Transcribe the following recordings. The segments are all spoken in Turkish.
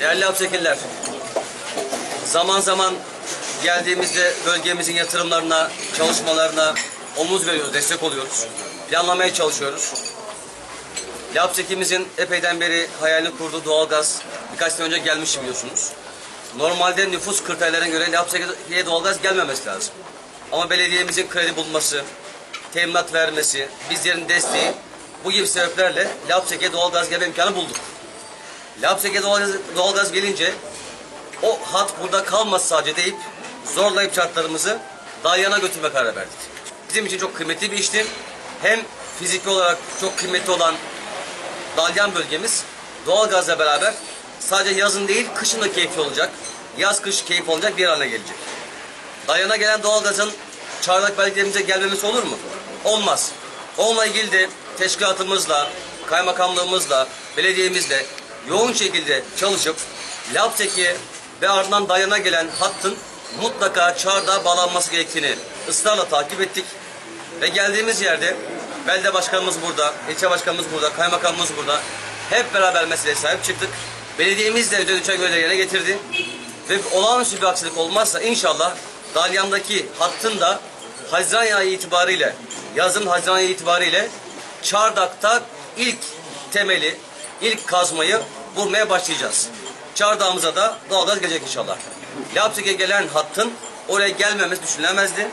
Değerli Aptekiler, zaman zaman geldiğimizde bölgemizin yatırımlarına, çalışmalarına omuz veriyoruz, destek oluyoruz. Planlamaya çalışıyoruz. Lapsekimizin epeyden beri hayalini kurduğu doğalgaz birkaç sene önce gelmiş biliyorsunuz. Normalde nüfus kriterlerine göre Lapseki'ye doğalgaz gelmemesi lazım. Ama belediyemizin kredi bulması, teminat vermesi, bizlerin desteği bu gibi sebeplerle Lapseki'ye doğalgaz gelme imkanı bulduk. Lapseki'ye doğalgaz, doğalgaz gelince o hat burada kalmaz sadece deyip zorlayıp şartlarımızı Dalyan'a götürme kararı verdik. Bizim için çok kıymetli bir işti. Hem fiziki olarak çok kıymetli olan Dalyan bölgemiz doğalgazla beraber sadece yazın değil kışın da keyifli olacak. Yaz kış keyif olacak bir haline gelecek. Dalyan'a gelen doğalgazın çardak belgelerimize gelmemesi olur mu? Olmaz. Onunla ilgili de teşkilatımızla, kaymakamlığımızla, belediyemizle yoğun şekilde çalışıp Lapseki'ye ve ardından Dalyan'a gelen hattın mutlaka çardağa bağlanması gerektiğini ısrarla takip ettik. Ve geldiğimiz yerde belde başkanımız burada, ilçe başkanımız burada, kaymakamımız burada. Hep beraber meseleye sahip çıktık. Belediyemiz de uçak görevleri yerine getirdi. Ve olağanüstü bir aksilik olmazsa inşallah Dalyan'daki hattın da Haziran ayı itibariyle, yazın Haziran ayı itibariyle Çardak'ta ilk temeli, ilk kazmayı vurmaya başlayacağız. Çardağımıza da doğalgaz gelecek inşallah. Lapsik'e gelen hattın oraya gelmemesi düşünülemezdi.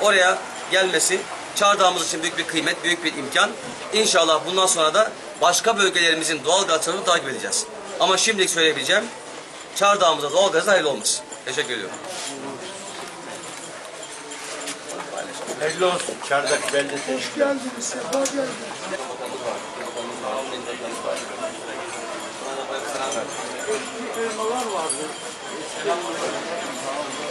Oraya gelmesi Çardağımız için büyük bir kıymet, büyük bir imkan. İnşallah bundan sonra da başka bölgelerimizin doğalgaz çarını takip edeceğiz. Ama şimdilik söyleyebileceğim Çardağımıza doğalgazın hayırlı olması. Teşekkür ediyorum. Hayırlı olsun. Çardak beldesi. Hoş geldiniz, sefa geldiniz. Eski firmalar vardı. Selamlar.